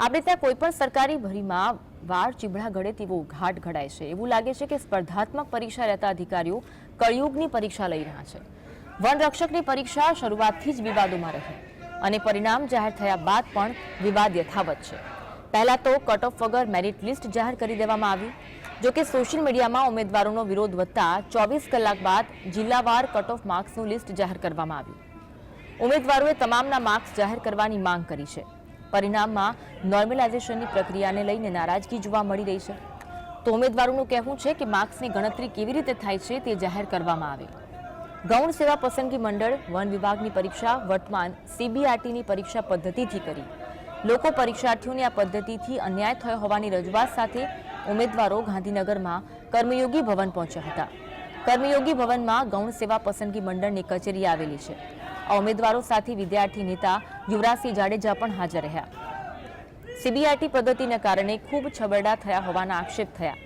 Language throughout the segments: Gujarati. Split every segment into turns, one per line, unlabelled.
આપણે ત્યાં કોઈ પણ સરકારી ભરીમાં વાળ ચીબડા ઘડે તેવો ઘાટ ઘડાય છે. એવું લાગે છે કે સ્પર્ધાત્મક પરીક્ષા લેતા અધિકારીઓ કળિયુગની પરીક્ષા લઈ રહ્યા છે. વન રક્ષકની પરીક્ષા શરૂઆતથી જ વિવાદોમાં રહી અને પરિણામ જાહેર થયા બાદ પણ વિવાદ યથાવત છે. પહેલા તો કટ ઓફ વગર મેરિટ લિસ્ટ જાહેર કરી દેવામાં આવી. જોકે સોશિયલ મીડિયામાં ઉમેદવારોનો વિરોધ વધતા ચોવીસ કલાક બાદ જિલ્લાવાર કટ ઓફ માર્ક્સનું લિસ્ટ જાહેર કરવામાં આવ્યું. ઉમેદવારોએ તમામના માર્ક્સ જાહેર કરવાની માંગ કરી છે. પરિણામમાં નોર્મલાઇઝેશનની પ્રક્રિયાને લઈને નારાજગી જોવા મળી રહી છે. તો ઉમેદવારોનું કહેવું છે કે માર્ક્સની ગણતરી કેવી રીતે થાય છે તે જાહેર કરવામાં આવે. ગૌણ સેવા પસંદગી મંડળ, વન વિભાગની પરીક્ષા, વર્તમાન સીબીઆરટીની પરીક્ષા પદ્ધતિથી કરી. લોકો પરીક્ષાર્થીઓને આ પદ્ધતિથી અન્યાય થયો હોવાની રજૂઆત સાથે ઉમેદવારો ગાંધીનગરમાં કર્મયોગી ભવન પહોંચ્યા હતા. કર્મયોગી ભવનમાં ગૌણ સેવા પસંદગી મંડળની કચેરી આવેલી છે. ઉમેદવારો સાથે વિદ્યાર્થી નેતા યુવરાજસિંહ જાડેજા પણ હાજર રહ્યા. સીબીઆરટી પદ્ધતિને કારણે ખૂબ છબરડા થયા હોવાના આક્ષેપ થયા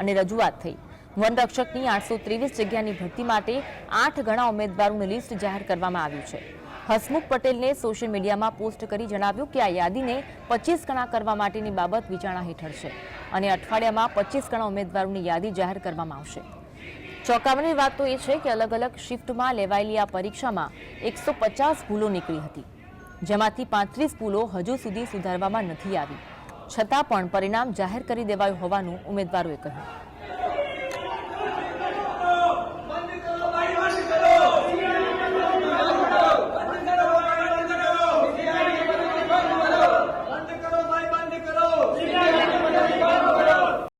અને રજૂઆત થઈ. વનરક્ષકની આઠસો ત્રેવીસ જગ્યાની ભરતી માટે આઠ ગણા ઉમેદવારોની લિસ્ટ જાહેર કરવામાં આવ્યું છે. હસમુખ પટેલને સોશિયલ મીડિયામાં પોસ્ટ કરી જણાવ્યું કે આ યાદીને પચીસ ગણા કરવા માટેની બાબત વિચારણા હેઠળ છે અને અઠવાડિયામાં પચીસ ગણા ઉમેદવારોની યાદી જાહેર કરવામાં આવશે. ચોંકાવવાની વાત તો એ છે કે અલગ અલગ શિફ્ટમાં લેવાયેલી આ પરીક્ષામાં એકસો પચાસ ભૂલો નીકળી હતી, જેમાંથી પાંત્રીસ ભૂલો હજુ સુધી સુધારવામાં નથી આવી. છતાં પણ પરિણામ જાહેર કરી દેવાયું હોવાનું ઉમેદવારોએ કહ્યું.